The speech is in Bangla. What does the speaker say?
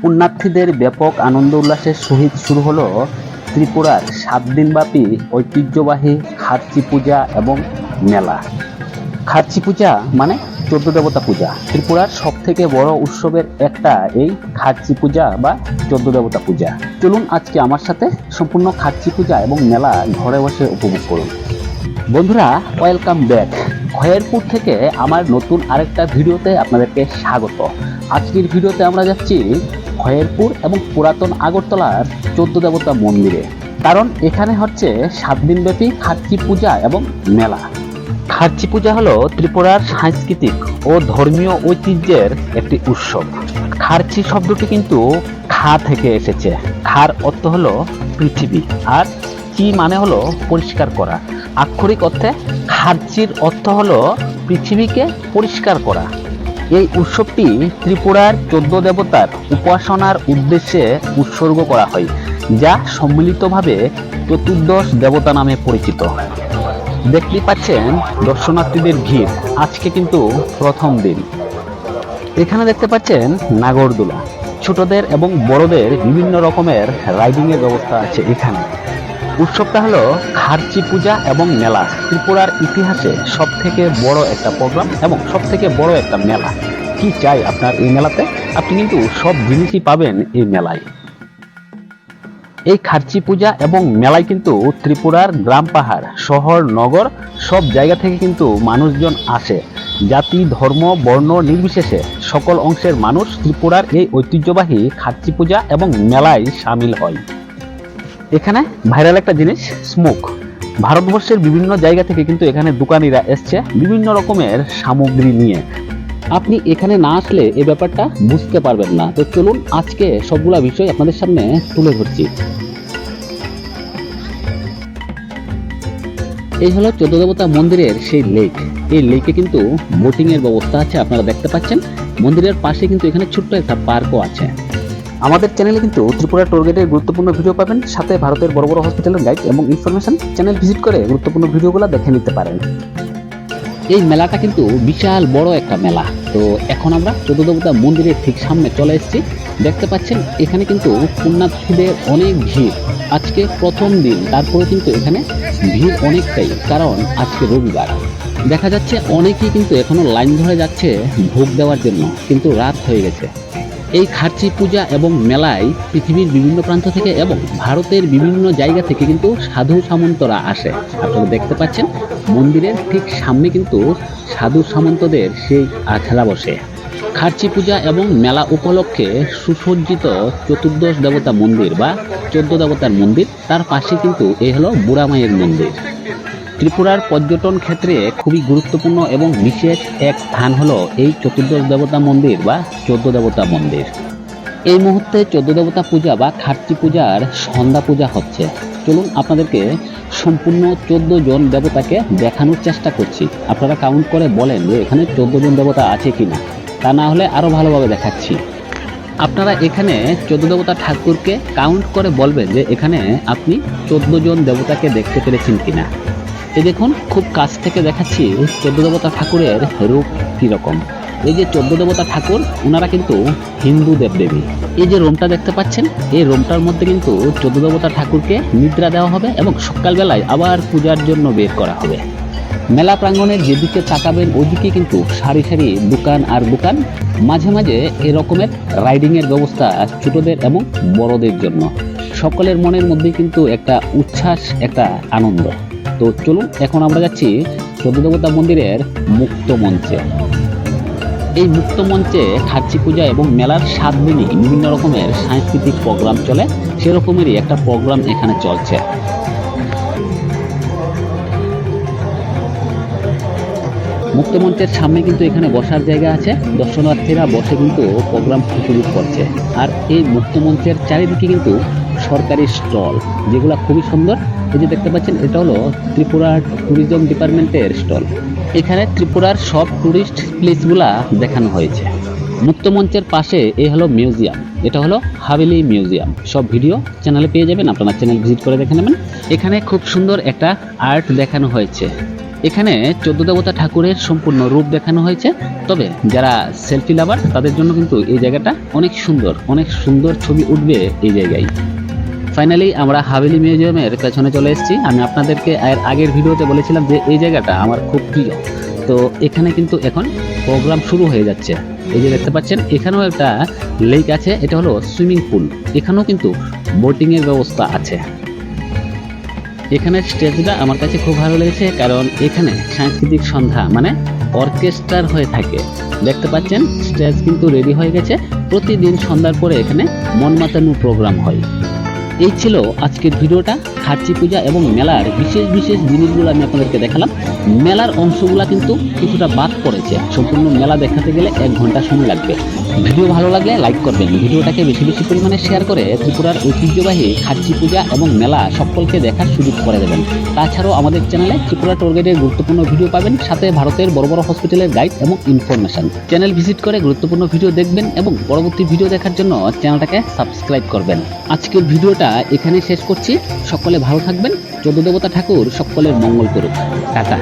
পুণ্যার্থীদের ব্যাপক আনন্দ উল্লাসের সহিত শুরু হলো ত্রিপুরার সাত দিনব্যাপী ঐতিহ্যবাহী খার্চি পূজা এবং মেলা। খার্চি পূজা মানে চোদ্দ দেবতা পূজা। ত্রিপুরার সব থেকে বড় উৎসবের একটা এই খার্চি পূজা বা চোদ্দ দেবতা পূজা। চলুন আজকে আমার সাথে সম্পূর্ণ খার্চি পূজা এবং মেলা ঘরে বসে উপভোগ করুন। বন্ধুরা ওয়েলকাম ব্যাক খয়েরপুর থেকে আমার নতুন আরেকটা ভিডিওতে আপনাদেরকে স্বাগত। আজকের ভিডিওতে আমরা যাচ্ছি খয়েরপুর এবং পুরাতন আগরতলার চোদ্দ দেবতা মন্দিরে। কারণ এখানে হচ্ছে সাত দিনব্যাপী খার্চি পূজা এবং মেলা। খার্চি পূজা হলো ত্রিপুরার সাংস্কৃতিক ও ধর্মীয় ঐতিহ্যের একটি উৎসব। খার্চি শব্দটি কিন্তু খা থেকে এসেছে। খার অর্থ হলো পৃথিবী। আর চি মানে হলো পরিষ্কার করা। আক্ষরিক অর্থে খার্চির অর্থ হলো পৃথিবীকে পরিষ্কার করা। এই উৎসবটি ত্রিপুরার চোদ্দ দেবতার উপাসনার উদ্দেশ্যে উৎসর্গ করা হয়, যা সম্মিলিতভাবে চতুর্দশ দেবতা নামে পরিচিত। দেখতেই পাচ্ছেন, দর্শনার্থীদের ভিড়। আজকে কিন্তু প্রথম দিন। এখানে দেখতে পাচ্ছেন নাগরদোলা। ছোটদের এবং বড়দের বিভিন্ন রকমের রাইডিংয়ের ব্যবস্থা আছে এখানে। উৎসবটা হলো খার্চি পূজা এবং মেলা। ত্রিপুরার ইতিহাসে সব থেকে বড় একটা প্রোগ্রাম এবং সব থেকে বড় একটা মেলা। কি চাই আপনার এই মেলাতে? আপনি কিন্তু সব জিনিসই পাবেন এই মেলায়। এই খার্চি পূজা এবং মেলায় কিন্তু ত্রিপুরার গ্রাম পাহাড়, শহর, নগর সব জায়গা থেকে কিন্তু মানুষজন আসে। জাতি, ধর্ম, বর্ণ নির্বিশেষে সকল অংশের মানুষ ত্রিপুরার এই ঐতিহ্যবাহী খার্চি পূজা এবং মেলায় সামিল হয়। এখানে ভাইরাল একটা জিনিস স্মোক ভারতবর্ষের বিভিন্ন জায়গা থেকে কিন্তু এখানে দোকানিরা এসছে বিভিন্ন রকমের সামগ্রী নিয়ে। আপনি এখানে না আসলে এই ব্যাপারটা বুঝতে পারবেন না। তো চলুন আজকে সবগুলা বিষয় আপনাদের সামনে তুলে ধরছি। এই হলো চোদ্দ দেবতা মন্দিরের সেই লেক এই লেকে কিন্তু বোটিং এর ব্যবস্থা আছে, আপনারা দেখতে পাচ্ছেন। মন্দিরের পাশে কিন্তু এখানে ছোট্ট একটা পার্কও আছে। আমাদের চ্যানেলে কিন্তু ত্রিপুরা টোল গেটের গুরুত্বপূর্ণ ভিডিও পাবেন। সাথে ভারতের বড় বড় হসপিটালের গাইড এবং ইনফরমেশন চ্যানেল ভিজিট করে গুরুত্বপূর্ণ ভিডিওগুলো দেখে নিতে পারেন। এই মেলাটা কিন্তু বিশাল বড় একটা মেলা। তো এখন আমরা চোদ্দ দেবতা মন্দিরের ঠিক সামনে চলে এসেছি। দেখতে পাচ্ছেন, এখানে কিন্তু পুণ্যার্থীদের অনেক ভিড়। আজকে প্রথম দিন, তারপরে কিন্তু এখানে ভিড় অনেকটাই, কারণ আজকে রবিবার। দেখা যাচ্ছে অনেকেই কিন্তু এখনও লাইন ধরে যাচ্ছে ভোগ দেওয়ার জন্য, কিন্তু রাত হয়ে গেছে। এই খার্চি পূজা এবং মেলায় পৃথিবীর বিভিন্ন প্রান্ত থেকে এবং ভারতের বিভিন্ন জায়গা থেকে কিন্তু সাধু সামন্তরা আসে। আপনারা দেখতে পাচ্ছেন মন্দিরের ঠিক সামনে কিন্তু সাধু সামন্তদের সেই আহ, খেলা বসে। খার্চি পূজা এবং মেলা উপলক্ষে সুসজ্জিত চতুর্দশ দেবতা মন্দির বা চোদ্দ দেবতার মন্দির তার পাশে কিন্তু এই হলো বুড়া মায়ের মন্দির। ত্রিপুরার পর্যটন ক্ষেত্রে খুবই গুরুত্বপূর্ণ এবং বিশেষ এক স্থান হলো এই চতুর্দশ দেবতা মন্দির বা চোদ্দ দেবতা মন্দির। এই মুহূর্তে চোদ্দ দেবতা পূজা বা খার্চি পূজার সন্ধ্যা পূজা হচ্ছে। চলুন আপনাদেরকে সম্পূর্ণ চোদ্দ জন দেবতাকে দেখানোর চেষ্টা করছি। আপনারা কাউন্ট করে বলেন যে এখানে চোদ্দ জন দেবতা আছে কি না তা না হলে আরও ভালোভাবে দেখাচ্ছি। আপনারা এখানে চোদ্দ দেবতা ঠাকুরকে কাউন্ট করে বলবেন যে এখানে আপনি চোদ্দ জন দেবতাকে দেখতে পেরেছেন কিনা। এই দেখুন, খুব কাছ থেকে দেখাচ্ছি চোদ্দ দেবতা ঠাকুরের রূপ কীরকম। এই যে চোদ্দ দেবতা ঠাকুর ওনারা কিন্তু হিন্দু দেবদেবী। এই যে রোমটা দেখতে পাচ্ছেন, এই রোমটার মধ্যে কিন্তু চোদ্দ দেবতা ঠাকুরকে নিদ্রা দেওয়া হবে এবং সকালবেলায় আবার পূজার জন্য বের করা হবে। মেলা প্রাঙ্গণের যেদিকে তাকাবেন ওইদিকে কিন্তু সারি সারি দোকান আর দোকান। মাঝে মাঝে এরকমের রাইডিংয়ের ব্যবস্থা ছোটদের এবং বড়দের জন্য। সকলের মনের মধ্যে কিন্তু একটা উচ্ছ্বাস, একটা আনন্দ। তো চলুন, এখন আমরা যাচ্ছি চোদ্দ দেবতা মন্দিরের মুক্ত মঞ্চে। এই মুক্ত মঞ্চে খার্চি পূজা এবং মেলার সাত দিনই বিভিন্ন রকমের সাংস্কৃতিক প্রোগ্রাম চলে। সেরকমেরই একটা প্রোগ্রাম এখানে চলছে। মুক্ত মঞ্চের সামনে কিন্তু এখানে বসার জায়গা আছে। দর্শনার্থীরা বসে কিন্তু প্রোগ্রাম উপভোগ করছে। আর এই মুক্ত মঞ্চের চারিদিকে কিন্তু সরকারি স্টল, যেগুলো খুবই সুন্দর। এই যে দেখতে পাচ্ছেন, এটা হলো ত্রিপুরার ট্যুরিজম ডিপার্টমেন্টের স্টল। এখানে ত্রিপুরার সব ট্যুরিস্ট প্লেসগুলা দেখানো হয়েছে। মুক্ত মঞ্চের পাশে এই হলো মিউজিয়াম, এটা হলো হাভেলি মিউজিয়াম। সব ভিডিও চ্যানেলে পেয়ে যাবেন, আপনারা চ্যানেল ভিজিট করে দেখে নেবেন। এখানে খুব সুন্দর একটা আর্ট দেখানো হয়েছে। এখানে চোদ্দ দেবতা ঠাকুরের সম্পূর্ণ রূপ দেখানো হয়েছে। তবে যারা সেলফি লাভার, তাদের জন্য কিন্তু এই জায়গাটা অনেক সুন্দর অনেক সুন্দর ছবি উঠবে এই জায়গায়। ফাইনালি আমরা হাভেলি মিউজিয়ামের পেছনে চলে এসেছি। আমি আপনাদেরকে এর আগের ভিডিওতে বলেছিলাম যে এই জায়গাটা আমার খুব প্রিয়। তো এখানে কিন্তু এখন প্রোগ্রাম শুরু হয়ে যাচ্ছে। এই যে দেখতে পাচ্ছেন, এখানেও একটা লেক আছে, এটা হলো সুইমিং পুল এখানেও কিন্তু বোটিংয়ের ব্যবস্থা আছে। এখানের স্টেজটা আমার কাছে খুব ভালো লেগেছে, কারণ এখানে সাংস্কৃতিক সন্ধ্যা মানে অর্কেস্ট্রার হয়ে থাকে। দেখতে পাচ্ছেন স্টেজ কিন্তু রেডি হয়ে গেছে। প্রতিদিন সন্ধ্যার পরে এখানে মন মাতানো প্রোগ্রাম হয়। এই ছিল আজকের ভিডিওটা। খার্চি পূজা এবং মেলার বিশেষ বিশেষ জিনিসগুলো আমি আপনাদেরকে দেখালাম। মেলার অংশগুলো কিন্তু কিছুটা বাদ পড়েছে। সম্পূর্ণ মেলা দেখাতে গেলে এক ঘণ্টা সময় লাগবে। ভিডিও ভালো লাগলে লাইক করবেন। ভিডিওটাকে বেশি বেশি পরিমাণে শেয়ার করে ত্রিপুরার ঐতিহ্যবাহী খার্চি পূজা এবং মেলা সকলকে দেখার সুযোগ করে দেবেন। তাছাড়াও আমাদের চ্যানেলে ত্রিপুরা টোর গাইডের গুরুত্বপূর্ণ ভিডিও পাবেন। সাথে ভারতের বড় বড় হসপিটালের গাইড এবং ইনফরমেশন চ্যানেল ভিজিট করে গুরুত্বপূর্ণ ভিডিও দেখবেন এবং পরবর্তী ভিডিও দেখার জন্য চ্যানেলটাকে সাবস্ক্রাইব করবেন। আজকের ভিডিওটা এখানে শেষ করছি। ভালো থাকবেন। চোদ্দ দেবতা ঠাকুর সকলের মঙ্গল করুক। টাটা।